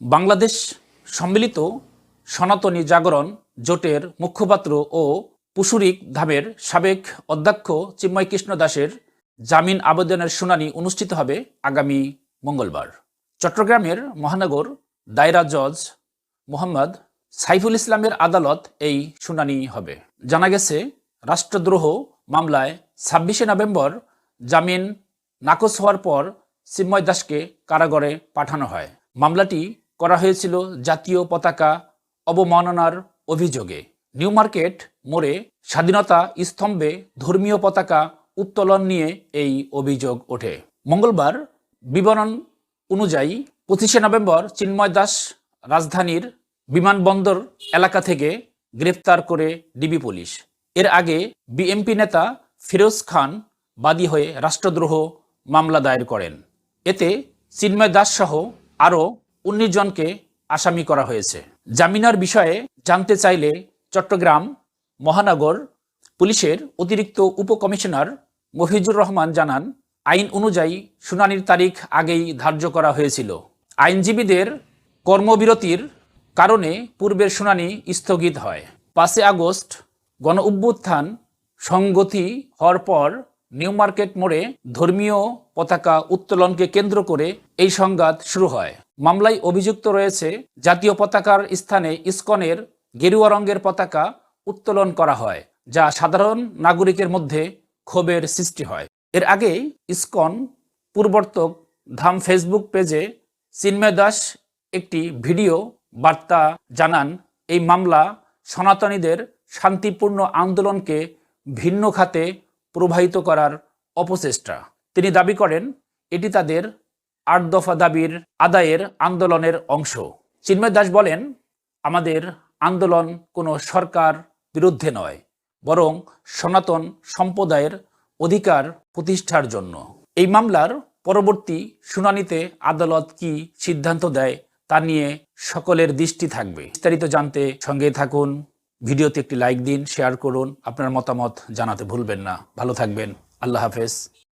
বাংলাদেশ সম্মিলিত সনাতনী জাগরণ জোটের মুখপাত্র ও পুশুরিক ধামের সাবেক অধ্যক্ষ চিন্ময় কৃষ্ণ দাসের জামিন আবেদনের শুনানি অনুষ্ঠিত হবে আগামী মঙ্গলবার। চট্টগ্রামের মহানগর দায়রা জজ মোহাম্মদ সাইফুল ইসলামের আদালত এই শুনানি হবে। জানা গেছে, রাষ্ট্রদ্রোহ মামলায় ছাব্বিশে নভেম্বর জামিন নাকচ হওয়ার পর চিন্ময় দাসকে কারাগারে পাঠানো হয়। মামলাটি করা হয়েছিল জাতীয় পতাকা অবমাননার অভিযোগে। নিউ মার্কেট মোড়ে স্বাধীনতা স্তম্ভে ধর্মীয় পতাকা উত্তোলন নিয়ে এই অভিযোগ ওঠে। মঙ্গলবার বিবরণ অনুযায়ী পঁচিশে নভেম্বর চিন্ময় দাস রাজধানীর বিমানবন্দর এলাকা থেকে গ্রেফতার করে ডিবি পুলিশ। এর আগে বিএমপি নেতা ফিরোজ খান বাদী হয়ে রাষ্ট্রদ্রোহ মামলা দায়ের করেন। এতে চিন্ময় দাস সহ আরও উনিশ জনকে আসামি করা হয়েছে। জামিনার বিষয়ে জানতে চাইলে চট্টগ্রাম মহানগর পুলিশের অতিরিক্ত উপকমিশনার মফিজুর রহমান জানান, আইন অনুযায়ী শুনানির তারিখ আগেই ধার্য করা হয়েছিল। আইনজীবীদের কর্মবিরতির কারণে পূর্বের শুনানি স্থগিত হয়। পাঁচই আগস্ট গণ অভ্যুত্থান সংগতি হওয়ার পর নিউ মার্কেট মোড়ে ধর্মীয় পতাকা উত্তোলনকে কেন্দ্র করে এই সংঘাত শুরু হয়। মামলায় অভিযুক্ত রয়েছে জাতীয় পতাকার স্থানে ইস্কনের গেরুয়া রঙের পতাকা উত্তোলন করা হয়, যা সাধারণ নাগরিকের মধ্যে ক্ষোভের সৃষ্টি হয়। এর আগে ইস্কন পূর্বর্তক ধাম ফেসবুক পেজে চিন্ময় দাস একটি ভিডিও বার্তা জানান, এই মামলা সনাতনীদের শান্তিপূর্ণ আন্দোলনকে ভিন্ন খাতে প্রবাহিত করার অপচেষ্টা। তিনি দাবি করেন, এটি তাদের আট দফা দাবির আদায়ের আন্দোলনের অংশ। চিন্ময় দাস বলেন, আমাদের আন্দোলন কোনো সরকার বিরুদ্ধে নয়, বরং সনাতন সম্প্রদায়ের অধিকার প্রতিষ্ঠার জন্য। এই মামলার পরবর্তী শুনানিতে আদালত কি সিদ্ধান্ত দেয় তা নিয়ে সকলের দৃষ্টি থাকবে। বিস্তারিত জানতে সঙ্গে থাকুন, ভিডিওতে একটি লাইক দিন, শেয়ার করুন। আপনার মতামত জানাতে ভুলবেন না। ভালো থাকবেন। আল্লাহ হাফেজ।